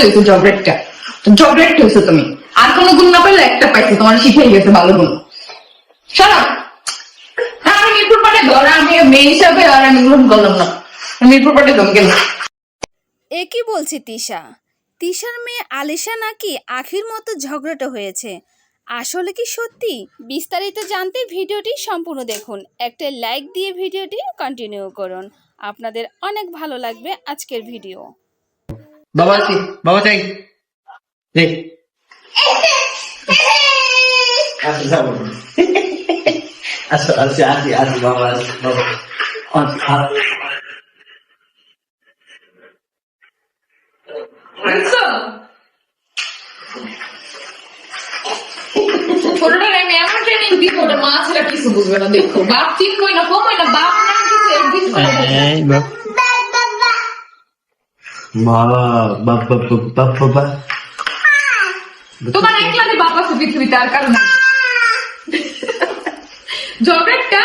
মতো হয়েছে জবরেটটা জবরেট হয়েছে তুমি। আর কোনো গুণ না পাইলে একটা পাইছো, তোমার শিখে গেছে ভালো গুণ। সারা মিরপুর পাটে ধর, আমি মেয়ে হিসাবে আর আমি গ্রহণ করলাম না। মিরপুর পাটে দম গেলাম। এ কি তিশা? তিশার মেয়ে আলিশা নাকি আখির মতো ঝগড়াটা হয়েছে? আসলে কি সত্যি? বিস্তারিত জানতে ভিডিওটি সম্পূর্ণ দেখুন। একটা লাইক দিয়ে ভিডিওটি কন্টিনিউ করুন। আপনাদের অনেক ভালো লাগবে আজকের ভিডিও। বাবা আছি বাবা চাই এই আসো যাব আসো আসো আসি আসি বাবা আসি বাবা আসি, আসি। ছোটটা আমি এমন ট্রেনিং দিব ওটা মা ছেলে কিছু বুঝবে না দেখো বাপ ঠিক কই না কমই না বাপ না কিছু একদিন তোমার একলাতে বাপ আছে পৃথিবীতে আর কারণ জগৎটা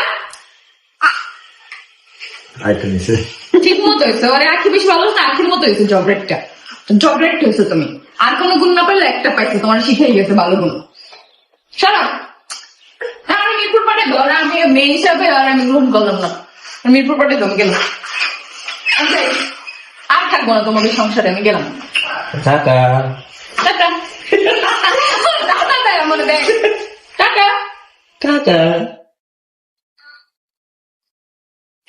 আইতে নিছে। ঠিক মতো হয়েছে ওরে আখি বেশি ভালো না আখির মতো হয়েছে জবরেটটা জবরেট হয়েছে তুমি। আর কোনো গুণ না পাইলে একটা পাইছো তোমার শিখে গেছে ভালো গুণ। সারা। আমি মিরপুর পাটে ধর আমি মেয়ে হিসাবে আর আমি গ্রহণ করলাম না। মিরপুর পাটে দম গেলাম আমি যাই। আর থাকব না তোমাদের সংসারে আমি গেলাম। দেয় দেয়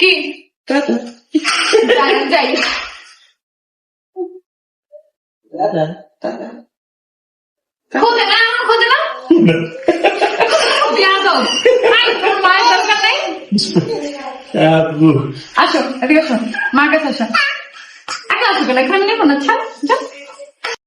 কি? যাই খোঁজে না খোঁজে না। মায়ের দরকার নেই? আসো এদিকে আসো। মার কাছে আসো। একা আসো কেন এখানে নেব না ছাড়